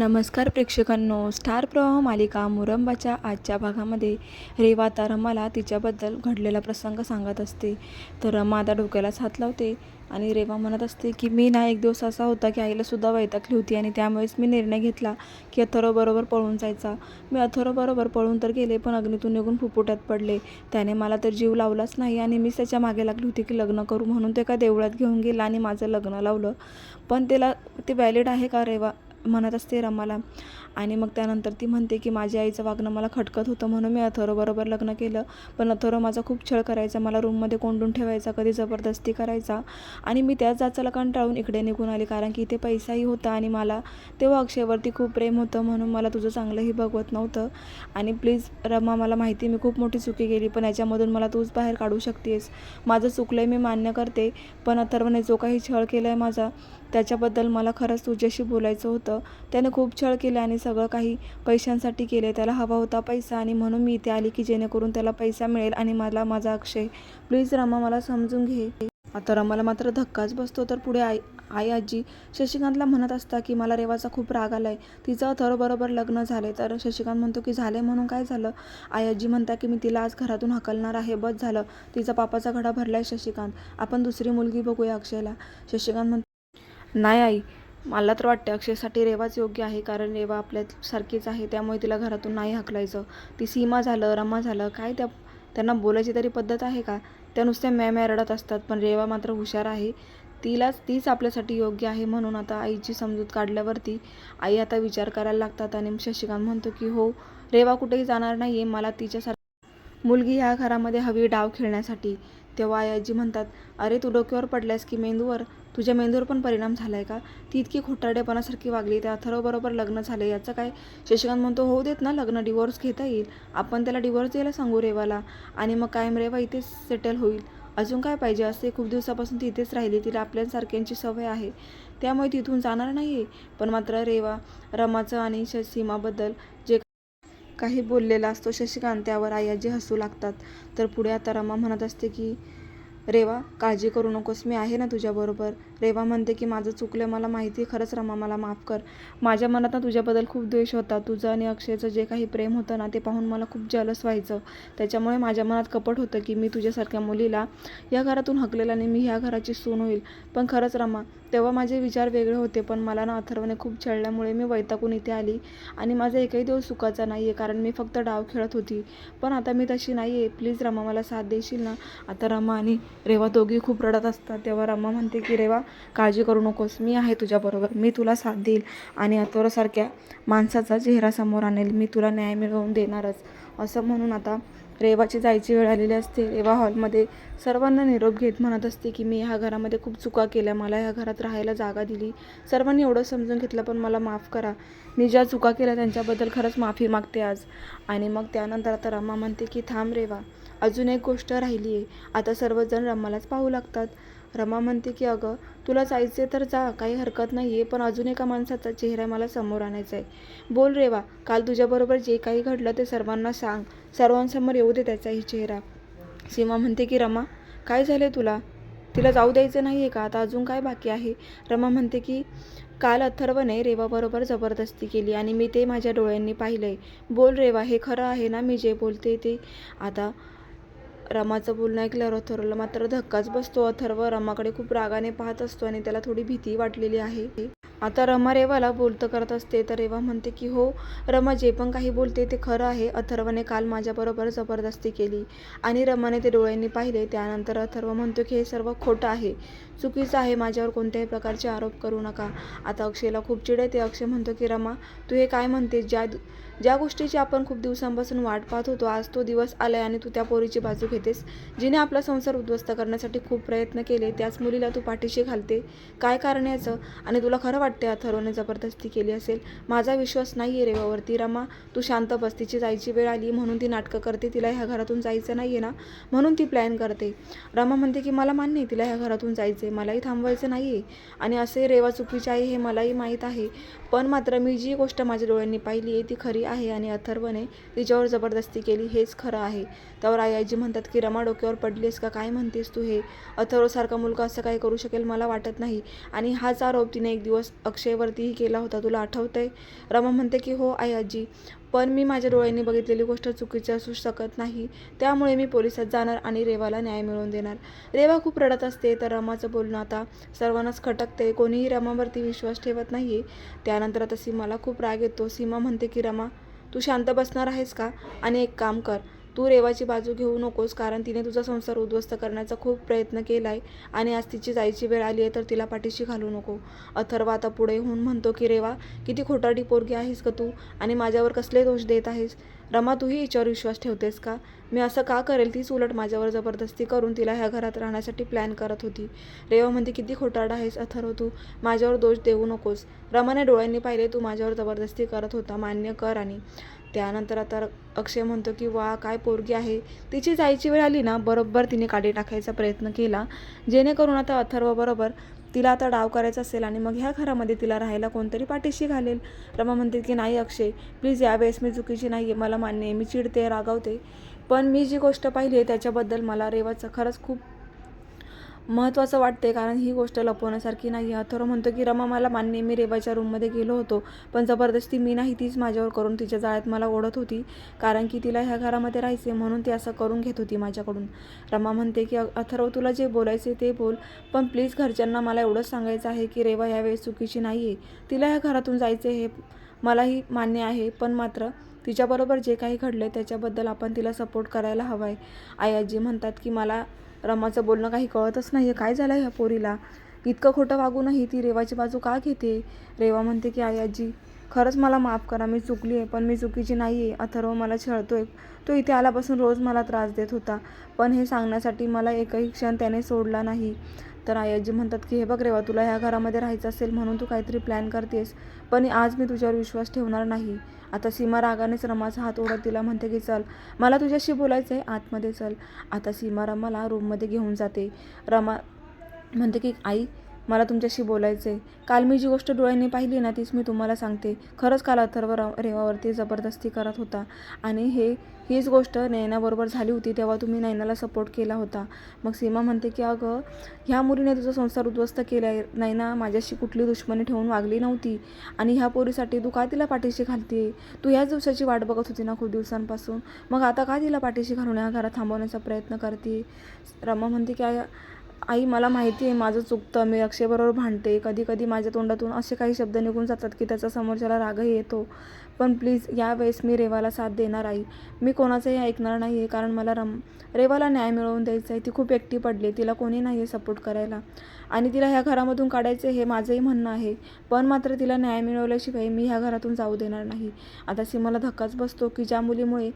नमस्कार प्रेक्षकांनो. स्टार प्रवाह मालिका मुरंबाच्या आजच्या भागामध्ये रेवा आता रमाला तिच्याबद्दल घडलेला प्रसंग सांगत असते. तर रमा आता डोक्यालाच हात लावते आणि रेवा म्हणत असते की मी ना एक दिवस असा होता की आईला सुद्धा वैतागली होती आणि त्यामुळेच मी निर्णय घेतला की अथरोबरोबर पळून जायचा. मी अथरोबरोबर पळून तर गेले पण अग्नीतून निघून फुफुट्यात पडले. त्याने मला तर जीव लावलाच नाही आणि मीच त्याच्यामागे लागली होती की लग्न करू म्हणून ते का देवळात घेऊन गेला आणि माझं लग्न लावलं. पण त्याला ते व्हॅलिड आहे का रेवा? म्हणत असते रमाला. आणि मग त्यानंतर ती म्हणते की माझ्या आईचं वागणं मला खटकत होतं म्हणून मी अथर्वबरोबर लग्न केलं. पण अथर्व माझा खूप छळ करायचा. मला रूममध्ये कोंडून ठेवायचा कधी जबरदस्ती करायचा. आणि मी त्याच जाचाला कंटाळून इकडे निघून आले. कारण की इथे पैसाही होता आणि मला तेव्हा अक्षयवरती खूप प्रेम होतं. म्हणून मला तुझं चांगलंही बघवत नव्हतं. आणि प्लीज रमा मला माहिती मी खूप मोठी चुकी केली पण याच्यामधून मला तूच बाहेर काढू शकतेस. माझं चुकलं आहे मी मान्य करते पण अथर्वने जो काही छळ केला आहे माझा त्याच्याबद्दल मला खरंच तुझ्याशी बोलायचं होतं. त्याने खूप छळ केला आणि सगळं काही पैशांसाठी केले त्याला हवा होता पैसा आणि म्हणून मी इथे आली की जेणेकरून त्याला पैसा मिळेल आणि मला माझा अक्षय. प्लीज रमा मला समजून घे. आता रमाला मात्र धक्काच बसतो. तर पुढे आई आई आजी शशिकांतला म्हणत असता की मला रेवाचा खूप राग आलाय. तिचं थरोबरोबर लग्न झाले तर शशिकांत म्हणतो की झाले म्हणून काय झालं? आई आजी म्हणता की मी तिला आज घरातून हकलणार आहे. बस झालं. तिचा पापाचा घडा भरलाय शशिकांत. आपण दुसरी मुलगी बघूया अक्षयला. शशिकांत म्हणतो नाही आई. मला तर वाटतं अक्षयसाठी रेवाच योग्य आहे कारण रेवा आपल्यासारखीच आहे त्यामुळे तिला घरातून नाही हकलायचं. ती सीमा झालं रमा झालं काय त्या त्यांना बोलायची तरी पद्धत आहे का? त्या नुसत्या म्या म्या रडत असतात पण रेवा मात्र हुशार आहे. तिलाच तीच आपल्यासाठी योग्य आहे म्हणून आता आईची समजूत काढल्यावरती आई आता विचार करायला लागतात आणि शशिकांत म्हणतो की हो रेवा कुठेही जाणार नाही आहे मला तिच्यासारखी मुलगी ह्या घरामध्ये हवी डाव खेळण्यासाठी. तेव्हा आई आजी म्हणतात अरे तू डोक्यावर पडल्यास की मेंदूवर तुझ्या मेंदूवर पण परिणाम झाला आहे का? ती इतकी खोटारडेपणासारखी वागली त्या अथर्वबरोबर लग्न झाले याचं काय? शशिकांत म्हणतो होऊ देत ना लग्न डिवोर्स घेता येईल. आपण त्याला डिवोर्स द्यायला सांगू रेवाला. आणि मग कायम रेवा इथेच सेटल होईल. अजून काय पाहिजे? असते खूप दिवसापासून ती इथेच राहिली तिला आपल्यासारख्यांची सवय आहे. त्यामुळे तिथून जाणार नाही आहे पण मात्र रेवा रमाचं आणि श सीमाबद्दल जे काही बोललेला असतो शशिकांत त्यावर आई आजी हसू लागतात. तर पुढे आता रमा म्हणत असते की रेवा काळजी करू नकोस मी आहे ना तुझ्याबरोबर. रेवा म्हणते की माझं चुकलं मला माहिती आहे खरंच रमा मला माफ कर. माझ्या मनात ना तुझ्याबद्दल खूप द्वेष होता. तुझं आणि अक्षयचं जे काही प्रेम होतं ना ते पाहून मला खूप जलस व्हायचं. त्याच्यामुळे माझ्या मनात कपट होतं की मी तुझ्यासारख्या मुलीला या घरातून हकलेलं आणि मी ह्या घराची सून होईल. पण खरंच रमा तेव्हा माझे विचार वेगळे होते पण मला ना अथर्वने खूप छळल्यामुळे मी वैतागून इथे आली. आणि माझा एकही दिवस सुखाचा नाही आहे कारण मी फक्त डाव खेळत होती. पण आता मी तशी नाही आहे प्लीज रमा मला साथ देशील ना? आता रमा आणि रेवा दोघी खूप रडत असतात तेव्हा रमा म्हणते की रेवा काळजी करू नकोस मी आहे तुझ्याबरोबर मी तुला साथ देईल आणि अथर्वसारख्या माणसाचा चेहरा समोर आणेल मी तुला न्याय मिळवून देणारच. असं म्हणून आता रेवाची जायची वेळ आलेली असते. रेवा हॉलमध्ये सर्वांना निरोप घेत म्हणत असते की मी ह्या घरामध्ये खूप चुका केल्या मला ह्या घरात राहायला जागा दिली. सर्वांनी एवढं समजून घेतलं पण मला माफ करा. मी ज्या चुका केल्या त्यांच्याबद्दल खरंच माफी मागते आज. आणि मग त्यानंतर आता रमा म्हणते की थांब रेवा अजून एक गोष्ट राहिली आहे. आता सर्वजण रमालाच पाहू लागतात. रमा म्हणते की अगं तुला जायचे तर जा काही हरकत नाही आहे पण अजून एका माणसाचा चेहरा मला समोर आणायचा आहे बोल रेवा काल तुझ्याबरोबर जे काही घडलं ते सर्वांना सांग. सर्वांसमोर येऊ दे त्याचाही चेहरा. सीमा म्हणते की रमा काय झाले तुला? तिला जाऊ द्यायचं नाही आहे का? आता अजून काय बाकी आहे? रमा म्हणते की काल अथर्वने रेवाबरोबर जबरदस्ती केली आणि मी ते माझ्या डोळ्यांनी पाहिलं आहे बोल रेवा हे खरं आहे ना मी जे बोलते ते? आता रमाचं बोलणं ऐकल्यावर अथर्वला मात्र धक्काच बसतो. अथर्व रमाकडे खूप रागाने पाहत असतो आणि त्याला थोडी भीती वाटलेली आहे. आता रमा रेवाला बोलतं करत असते तर रेवा म्हणते की हो रमा जे पण काही बोलते ते खरं आहे. अथर्वने काल माझ्याबरोबर जबरदस्ती केली आणि रमाने ते डोळ्यांनी पाहिले. त्यानंतर अथर्व म्हणतो की हे सर्व खोटं आहे. चुकीचं आहे. माझ्यावर कोणत्याही प्रकारचे आरोप करू नका. आता अक्षयला खूप चिड येते. अक्षय म्हणतो की रमा तू हे काय म्हणते ज्या ज्या गोष्टीची आपण खूप दिवसांपासून वाट पाहत होतो आज तो दिवस आलाय आणि तू त्या पोरीची बाजू घेतेस. जिने आपला संसार उद्ध्वस्त करण्यासाठी खूप प्रयत्न केले त्याच मुलीला तू पाठीशी घालते. काय कारण याचं? आणि तुला खरं वाटते अथर्वने जबरदस्ती केली असेल? माझा विश्वास नाही आहे रेवावरती रमा तू शांत बस तिची जायची वेळ आली म्हणून ती नाटकं करते. तिला ह्या घरातून जायचं नाही आहे ना? म्हणून ती प्लॅन करते. रमा म्हणते की मला मान्य आहे तिला ह्या घरातून जायचं आहे मलाही थांबवायचं नाही आहे आणि असे रेवा चुकीचे आहे हे मलाही माहीत आहे. पण मात्र मी जी गोष्ट माझ्या डोळ्यांनी पाहिली आहे ती खरी आहे आणि अथर्वने तिच्यावर जबरदस्ती केली हेच खरं आहे. त्यावर आई आजी म्हणतात की रमा डोक्यावर पडलीस का? काय म्हणतेस तू हे? अथर्वसारखा मुलगा असं काय करू शकेल? मला वाटत नाही. आणि हाच आरोप तिने एक दिवस अक्षयवरतीही केला होता. तुला आठवतंय? रमा म्हणते की हो आई आजी पण मी माझ्या डोळ्यांनी बघितलेली गोष्ट चुकीची असू शकत नाही. त्यामुळे मी पोलिसात जाणार आणि रेवाला न्याय मिळवून देणार. रेवा खूप रडत असते तर रमाचं बोलणं आता सर्वांनाच खटकते. कोणीही रमावरती विश्वास ठेवत नाही. आहे त्यानंतर आता सीमाला खूप राग येतो. सीमा म्हणते की रमा तू शांत बसणार आहेस का? आणि एक काम कर तू रेवाची बाजू घेऊ नकोस कारण तिने तुझा संसार उद्ध्वस्त करण्याचा खूप प्रयत्न केला आहे आणि आज तिची जायची वेळ आली आहे तर तिला पाठीशी घालू नको. अथर्व आता पुढे होऊन म्हणतो की रेवा किती खोटारडी पोरगी आहेस का तू आणि माझ्यावर कसले दोष देत आहेस? रमा तूही हिच्यावर विश्वास ठेवतेस का? मी असं का करेल? तीच उलट माझ्यावर जबरदस्ती करून तिला ह्या घरात राहण्यासाठी प्लॅन करत होती. रेवा म्हणते किती खोटारडा आहेस अथर्व तू माझ्यावर दोष देऊ नकोस. रमाने डोळ्यांनी पाहिले तू माझ्यावर जबरदस्ती करत होता मान्य कर आणि त्यानंतर आता अक्षय म्हणतो की वा काय पोरगी आहे. तिची जायची वेळ आली ना बरोबर तिने काडी टाकायचा प्रयत्न केला. जेणेकरून आता अथर्वबरोबर तिला आता डाव करायचा असेल आणि मग ह्या घरामध्ये तिला राहायला कोणतरी पाठीशी घालेल. रमा म्हणते की नाही अक्षय प्लीज यावेळेस मी चुकीची नाही आहे मला मान्य आहे मी चिडते रागावते. पण मी जी गोष्ट पाहिली आहे त्याच्याबद्दल मला रेवाचं खरंच खूप महत्त्वाचं वाटते कारण ही गोष्ट लपवण्यासारखी नाही अथर्व म्हणतो की रमा मला मान्य मी रेवाच्या रूममध्ये गेलो होतो पण जबरदस्ती मी नाही तीच माझ्यावर करून तिच्या जाळ्यात मला ओढत होती कारण की तिला ह्या घरामध्ये राहायचे म्हणून ती असं करून घेत होती माझ्याकडून. रमा म्हणते की अथर्व तुला जे बोलायचे ते बोल पण प्लीज घरच्यांना मला एवढंच सांगायचं आहे की रेवा यावेळेस चुकीची नाही आहे. तिला ह्या घरातून जायचे हे मलाही मान्य आहे पण मात्र तिच्याबरोबर जे काही घडलं आहे त्याच्याबद्दल आपण तिला सपोर्ट करायला हवा आहे आई आजी म्हणतात की मला रमाचं बोलणं काही कळतच नाही आहे काय झालं ह्या पोरीला? इतकं खोटं वागूनही ती रेवाची बाजू का घेते? रेवा म्हणते की आई आजी खरंच मला माफ करा मी चुकली आहे पण मी चुकीची नाही आहे अथर्व मला छळतोय. तो इथे आल्यापासून रोज मला त्रास देत होता. पण हे सांगण्यासाठी मला एकही क्षण त्याने सोडला नाही. तर आई आजी म्हणतात की हे बघ रेवा तुला ह्या घरामध्ये राहायचं असेल म्हणून तू काहीतरी प्लॅन करतेस पण आज मी तुझ्यावर विश्वास ठेवणार नाही. आता सीमा रागानेच रमाचा हात ओढत तिला म्हणते की चल मला तुझ्याशी बोलायचं आहे आतमध्ये चल. आता सीमा रमाला रूममध्ये घेऊन जाते. रमा म्हणते की आई मला तुमच्याशी बोलायचं आहे काल मी जी गोष्ट डोळ्यांनी पाहिली ना तीच मी तुम्हाला सांगते. खरंच काल अथर्व र रेवावरती जबरदस्ती करत होता. आणि हे हीच गोष्ट नयनाबरोबर झाली होती तेव्हा तुम्ही नयनाला सपोर्ट केला होता. मग सीमा म्हणते की अगं ह्या मुलीने तुझा संसार उद्ध्वस्त केला आहे नयना माझ्याशी कुठली दुश्मनी ठेवून वागली नव्हती. आणि ह्या पोरीसाठी तू का तिला पाठीशी घालते तू ह्याच दिवसाची वाट बघत होती ना खूप दिवसांपासून. मग आता का तिला पाठीशी घालून या घरात थांबवण्याचा प्रयत्न करते रमा म्हणते की "आई- मला माहिती आहे माझं चुकतं. मी अक्षयबरोबर भांडते. कधी कधी माझ्या तोंडातून असे काही शब्द निघून जातात की त्याचा समोरच्याला रागही येतो. पण प्लीज यावेळेस मी रेवाला साथ देणार आई. मी कोणाचंही ऐकणार नाही आहे कारण मला रम रेवाला न्याय मिळवून द्यायचा आहे ती खूप एकटी पडली. आहे तिला कोणी नाही आहे सपोर्ट करायला. आणि तिला ह्या घरामधून काढायचे हे माझंही म्हणणं आहे. पण मात्र तिला न्याय मिळवल्याशिवाय मी ह्या घरातून जाऊ देणार नाही. आता सीमाला धक्काच बसतो की ज्या मुलीमुळे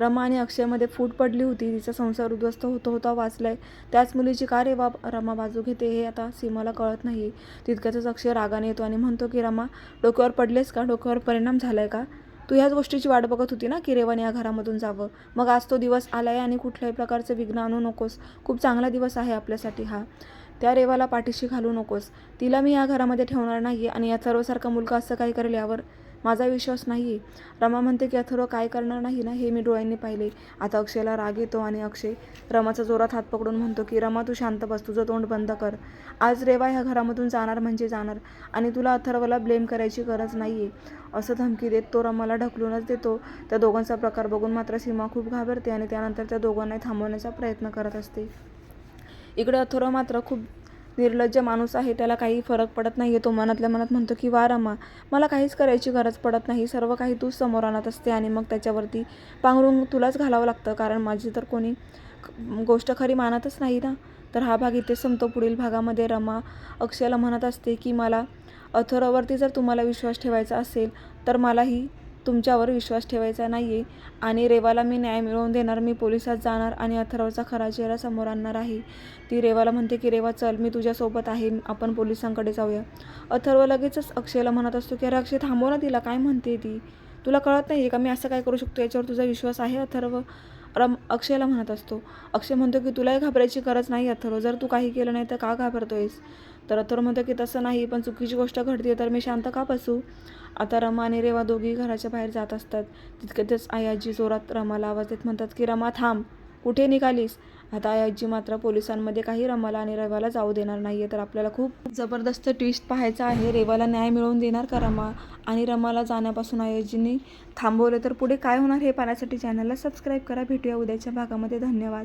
रमा आणि अक्षयमध्ये फूट पडली होती. तिचा संसार उद्ध्वस्त होतो होता वाचलाय. त्याच मुलीची का रे बाब रमा बाजू घेते हे आता सीमाला कळत नाही. तितक्यातच अक्षय रागाने येतो आणि म्हणतो की रमा डोक्यावर पडलेस का? डोक्यावर परिणाम झालाय का? तू ह्याच गोष्टीची वाट बघत होती ना की रेवाने या घरामधून जावं? मग आज तो दिवस आलाय आणि कुठल्याही प्रकारचं विघ्न आणू नकोस. खूप चांगला दिवस आहे आपल्यासाठी हा. त्या रेवाला पाठीशी घालू नकोस. तिला मी या घरामध्ये ठेवणार नाही आणि या सर्वसारखा मुलगा असं काही करेल यावर माझा विश्वास नाही. आहे रमा म्हणते की अथर्व काय करणार नाही ना? हे मी डोळ्यांनी पाहिले. आता अक्षयला राग येतो आणि अक्षय रमाचा जोरात हात पकडून म्हणतो की रमा तू शांत बस तुझं तोंड बंद कर. आज रेवा ह्या घरामधून जाणार म्हणजे जाणार आणि तुला अथर्वला ब्लेम करायची गरज नाही आहे असं धमकी देत तो रमाला ढकलूनच देतो. त्या दोघांचा प्रकार बघून मात्र सीमा खूप घाबरते आणि त्यानंतर त्या दोघांनाही थांबवण्याचा प्रयत्न करत असते. इकडे अथर्व मात्र खूप निर्लज्ज माणूस आहे त्याला काही फरक पडत नाही आहे तो मनातल्या मनात म्हणतो की वा रमा मला काहीच करायची गरज पडत नाही. सर्व काही तूच समोर आणत असते आणि मग त्याच्यावरती पांघरून तुलाच घालावं लागतं. कारण माझी तर कोणी गोष्ट खरी मानतच नाही ना. तर हा भाग इथे संपतो. पुढील भागामध्ये रमा अक्षयला म्हणत असते की मला अथर्ववरती जर तुम्हाला विश्वास ठेवायचा असेल तर मलाही तुमच्यावर विश्वास ठेवायचा नाही आहे आणि रेवाला मी न्याय मिळवून देणार मी पोलिसात जाणार आणि अथर्वचा खरा चेहरा समोर आणणार आहे. ती रेवाला म्हणते की रेवा चल मी तुझ्यासोबत आहे आपण पोलिसांकडे जाऊया. अथर्व लगेचच अक्षयला म्हणत असतो की अरे अक्षय थांबव ना तिला काय म्हणते ती? तुला कळत नाही आहे का? मी असं काय करू शकतो? याच्यावर तुझा विश्वास आहे? अथर्व रम अक्षयला म्हणत असतो. अक्षय म्हणतो की तुलाही घाबरायची गरज नाही अथर्व. जर तू काही केलं नाही तर का घाबरतोयस? तर अथर म्हणतो की तसं नाही पण चुकीची गोष्ट घडते तर मी शांत का बसू? आता रमा आणि रेवा दोघी घराच्या बाहेर जात असतात. तितक्यातच आयाजी जोरात रमाला आवाज देत म्हणतात की रमा थांब. कुठे निघालीस? आता आयाजी मात्र पोलिसांमध्ये काही रमाला आणि रेवाला जाऊ देणार नाही आहे तर आपल्याला खूप जबरदस्त ट्विस्ट पाहायचा आहे. रेवाला न्याय मिळवून देणार का रमा? आणि रमाला जाण्यापासून आयाजींनी थांबवलं थांबवले तर पुढे काय होणार हे पाहण्यासाठी चॅनलला सबस्क्राईब करा. भेटूया उद्याच्या भागामध्ये. धन्यवाद.